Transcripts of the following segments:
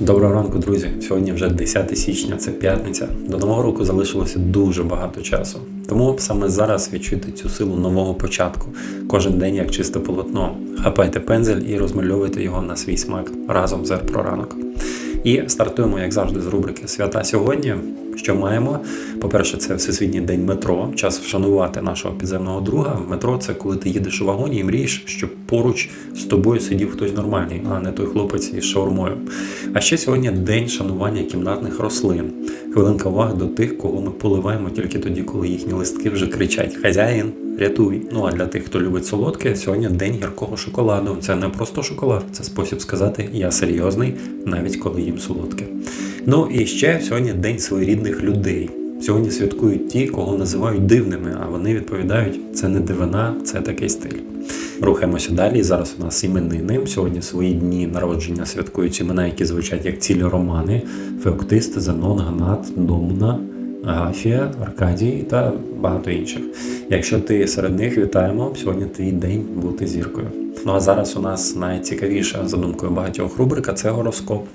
Доброго ранку, друзі. Сьогодні вже 10 січня, це п'ятниця. До нового року залишилося дуже багато часу. Тому саме зараз відчуйте цю силу нового початку. Кожен день як чисте полотно. Хапайте пензель і розмальовуйте його на свій смак разом з про ранок. І стартуємо, як завжди, з рубрики Свята сьогодні. Що маємо? По-перше, це Всесвітній день метро. Час вшанувати нашого підземного друга. Метро це коли ти їдеш у вагоні і мрієш, щоб поруч з тобою сидів хтось нормальний, а не той хлопець із шаурмою. А ще сьогодні день шанування кімнатних рослин. Хвилинка уваги до тих, кого ми поливаємо тільки тоді, коли їхні листки вже кричать Хазяїн, рятуй. Ну а для тих, хто любить солодке, сьогодні день гіркого шоколаду. Це не просто шоколад, це спосіб сказати Я серйозний, навіть коли їм солодке. Ну і ще сьогодні день своєрідних людей. Сьогодні святкують ті, кого називають дивними, а вони відповідають: це не дивина, це такий стиль. Рухаємося далі. Зараз у нас іменини. Сьогодні свої дні народження святкують імена, які звучать як цілі романи: Феоктист, Зенон, Гнат, Домна, Агафія, Аркадій та багато інших. Якщо ти серед них вітаємо, сьогодні твій день бути зіркою. Ну а зараз у нас найцікавіша за думкою багатьох рубрика це гороскоп.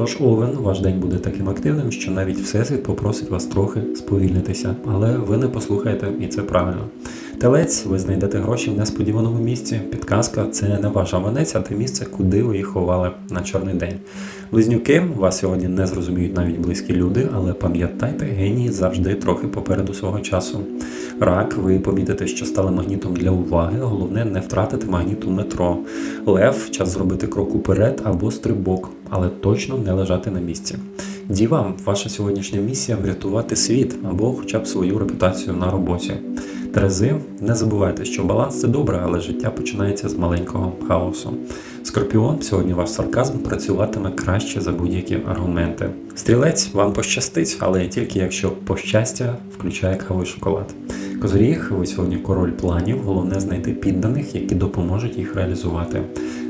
Тож Овен, ваш день буде таким активним, що навіть Всесвіт попросить вас трохи сповільнитися, але ви не послухаєте, і це правильно. Телець, ви знайдете гроші в несподіваному місці. Підказка це не ваша гаманець, а те місце, куди ви їх ховали на чорний день. Близнюки, вас сьогодні не зрозуміють навіть близькі люди, але пам'ятайте, генії завжди трохи попереду свого часу. Рак, ви помітите, що стали магнітом для уваги. Головне не втратити магніту метро. Лев, час зробити крок уперед або стрибок, але точно не лежати на місці. Діва, ваша сьогоднішня місія врятувати світ або хоча б свою репутацію на роботі. Терези, не забувайте, що баланс це добре, але життя починається з маленького хаосу. Скорпіон, сьогодні ваш сарказм працюватиме краще за будь-які аргументи. Стрілець, вам пощастить, але тільки якщо пощастя включає кавий шоколад. Козоріг, ви сьогодні король планів, головне знайти підданих, які допоможуть їх реалізувати.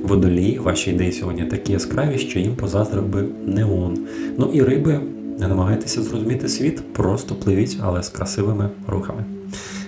Водолій, ваші ідеї сьогодні такі яскраві, що їм позаздрив би неон. Ну і риби, не намагайтеся зрозуміти світ, просто пливіть, але з красивими рухами.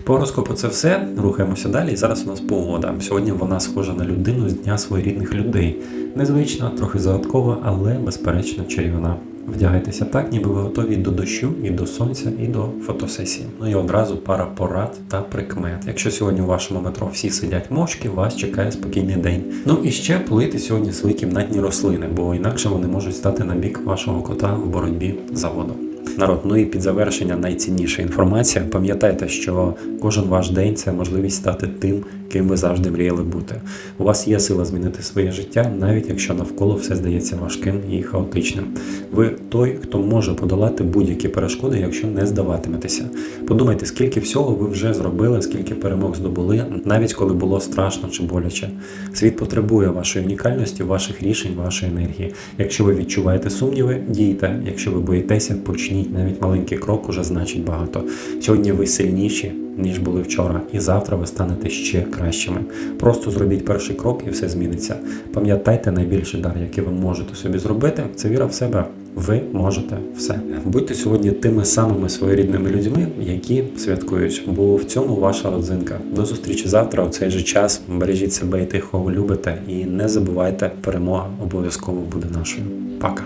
По гороскопу це все. Рухаємося далі. Зараз у нас погода. Сьогодні вона схожа на людину з дня своєрідних людей. Незвична, трохи загадкова, але безперечно чарівна. Вдягайтеся так, ніби ви готові до дощу, і до сонця, і до фотосесії. Ну і одразу пара порад та прикмет. Якщо сьогодні у вашому метро всі сидять мовчки, вас чекає спокійний день. Ну і ще полийте сьогодні свої кімнатні рослини, бо інакше вони можуть стати на бік вашого кота в боротьбі за воду. Народ, ну і під завершення найцінніша інформація. Пам'ятайте, що кожен ваш день це можливість стати тим, ким ви завжди мріяли бути. У вас є сила змінити своє життя, навіть якщо навколо все здається важким і хаотичним. Ви той, хто може подолати будь-які перешкоди, якщо не здаватиметеся. Подумайте, скільки всього ви вже зробили, скільки перемог здобули, навіть коли було страшно чи боляче. Світ потребує вашої унікальності, ваших рішень, вашої енергії. Якщо ви відчуваєте сумніви, дійте. Якщо ви боїтеся, почніть. Навіть маленький крок уже значить багато. Сьогодні ви сильніші, ніж були вчора, і завтра ви станете ще кращими. Просто зробіть перший крок і все зміниться. Пам'ятайте, найбільший дар, який ви можете собі зробити, це віра в себе. Ви можете все. Будьте сьогодні тими самими своєрідними людьми, які святкують, бо в цьому ваша родзинка. До зустрічі завтра, у цей же час. Бережіть себе і тих, кого любите, і не забувайте, перемога обов'язково буде нашою. Пока.